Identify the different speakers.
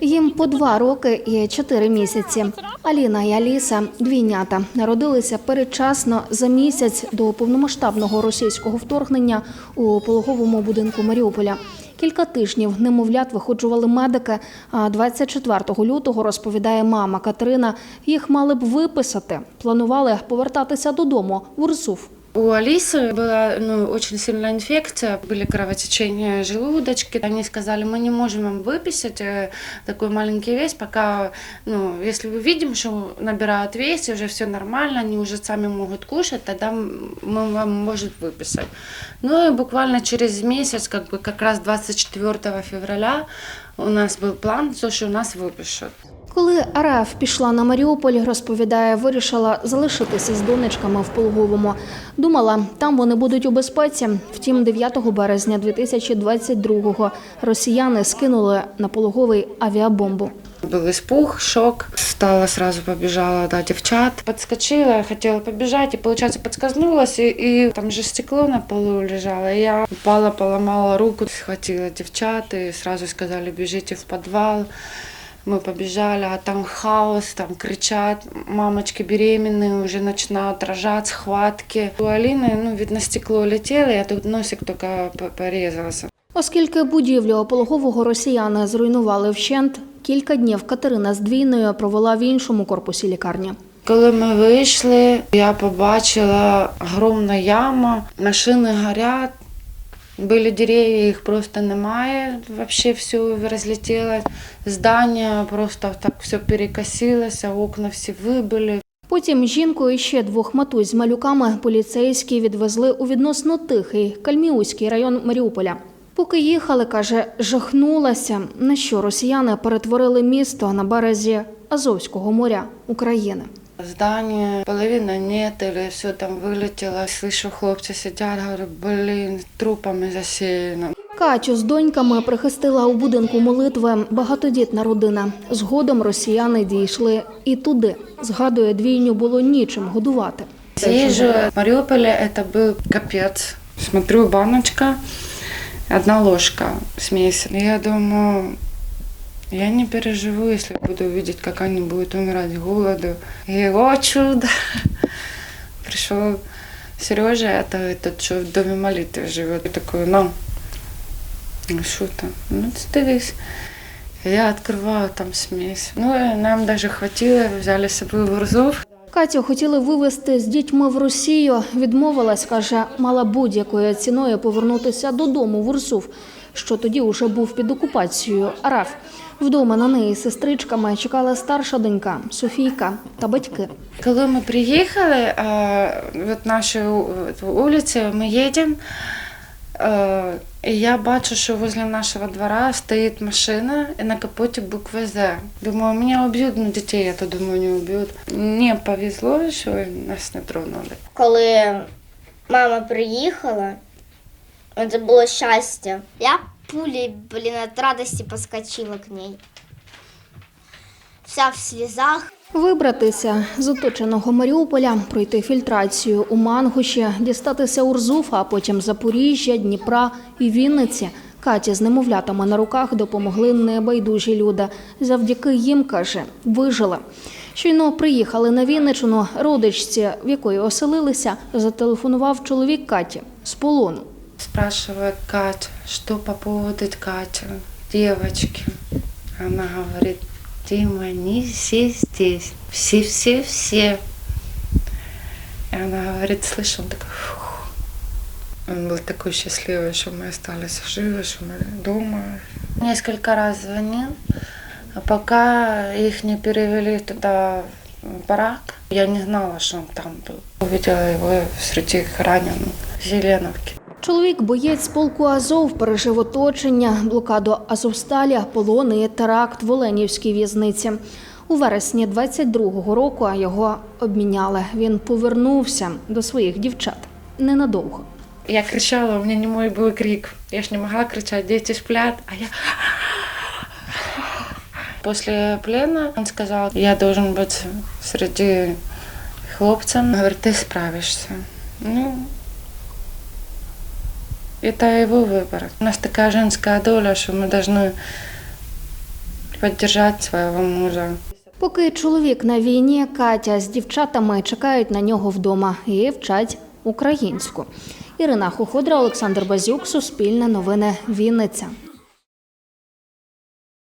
Speaker 1: Їм по два роки і чотири місяці. Аліна і Аліса двійнята народилися передчасно за місяць до повномасштабного російського вторгнення у пологовому будинку Маріуполя. Кілька тижнів немовлят виходжували медики. А 24 лютого розповідає мама Катерина. Їх мали б виписати. Планували повертатися додому в Урсуф.
Speaker 2: У Алисы была ну, очень сильная инфекция, были кровотечения желудочки. Они сказали, мы не можем вам выписать э, такой маленький вес, пока, ну, если мы видим, что набирают вес, и уже все нормально, они уже сами могут кушать, тогда м- мы вам можем выписать. Ну и буквально через месяц, как бы как раз 24 февраля, у нас был план, то, что нас выпишут.
Speaker 1: Коли РФ пішла на Маріуполь, розповідає, вирішила залишитися з донечками в Пологовому. Думала, там вони будуть у безпеці. Втім, 9 березня 2022-го росіяни скинули на пологовий авіабомбу.
Speaker 2: Был испуг, шок. Встала, сразу побежала до девчат. Подскочила, хотела побежать, и, получается, подскользнулась, и, там же стекло на полу лежало. Я упала, поломала руку, схватила девчат, и сразу сказали, бежите в подвал. Мы побежали, а там хаос, там кричат, мамочки беременные уже начинают рожать, схватки. У Алины, ну, видно, стекло летело, я тут носик только п- порезался.
Speaker 1: Оскільки будівлю пологового росіяни зруйнували вщент, кілька днів Катерина з двійною провела в іншому корпусі лікарні.
Speaker 2: Коли ми вийшли, я побачила огромна яма, машини горять. Були дерев'я, їх просто немає. Вообще все розлетіло. Здання просто так все перекосилося, окна всі вибили.
Speaker 1: Потім жінку і ще двох матусь з малюками поліцейські відвезли у відносно тихий Кальміуський район Маріуполя. Поки їхали, каже, жахнулася, на що росіяни перетворили місто на березі Азовського моря України.
Speaker 2: Здання половина нет, или все там вилетіло. Слышу, хлопці сидять, говорю, блін, трупами засіяно.
Speaker 1: Катю з доньками прихистила у будинку молитви багатодітна родина. Згодом росіяни дійшли і туди. Згадує, двійню було нічим годувати.
Speaker 2: Съезжу в Мариуполе, это был капец. Смотрю, баночка, одна ложка смеси. Я думаю, я не переживу, если буду видеть, как они будут умирать с голоду. И, о чудо! Пришел Сережа, это этот, что в доме молитвы живет. И такой, ну, ну что там? Ну, ты дивись. Я открываю там смесь. Ну, и нам даже хватило, взяли с собой в Урзов.
Speaker 1: Катю хотіли вивезти з дітьми в Росію. Відмовилась, каже, мала будь-якою ціною повернутися додому в Урсув, що тоді уже був під окупацією РФ. Вдома на неї сестричками чекала старша донька Софійка та батьки.
Speaker 2: Коли ми приїхали, а, от наші вулиці, ми їдемо, і я бачу, що возле нашого двора стоїть машина, і на капоті буква З. Думаю, мене уб'ють, ну дітей, я то думаю, не уб'ють. Мені повезло, що нас не тронули.
Speaker 3: коли мама приїхала, це було щастя. Я пулей, блін, від радості поскочила к ней. Вся в слізах.
Speaker 1: Вибратися з оточеного Маріуполя, пройти фільтрацію у Мангуші, дістатися Урзуфа, а потім Запоріжжя, Дніпра і Вінниці. Каті з немовлятами на руках допомогли небайдужі люди. Завдяки їм, каже, вижили. Щойно приїхали на Вінничину, родичці, в якої оселилися, зателефонував чоловік Каті з полону.
Speaker 2: Спрашивает Катя, что по поводу Кати, девочки. Она говорит, Дима, они все здесь, все-все-все. И она говорит, слышь, он такой, фух. Он был такой счастливый, что мы остались живы, что мы дома. Несколько раз звонил, а пока их не перевели туда, в барак, я не знала, что он там был. Увидела его среди раненых в Зеленовке.
Speaker 1: Чоловік боєць полку Азов пережив оточення, блокаду Азовсталі, полони і теракт в Оленівській в'язниці. У вересні 22-го року його обміняли. Він повернувся до своїх дівчат ненадовго.
Speaker 2: Я кричала, у меня не мой был крик. Я ж не могла кричать, дети сплят, а я... После плена он сказал, я должен быть среди хлопцев. Говорит, ты справишься. Ну, Это его выбор. У нас такая женская доля, что мы должны поддержать своего мужа.
Speaker 1: Поки чоловік на війні, Катя з дівчатами чекають на нього вдома і вчать українську. Ірина Хуходра, Олександр Базюк, Суспільне новини, Вінниця.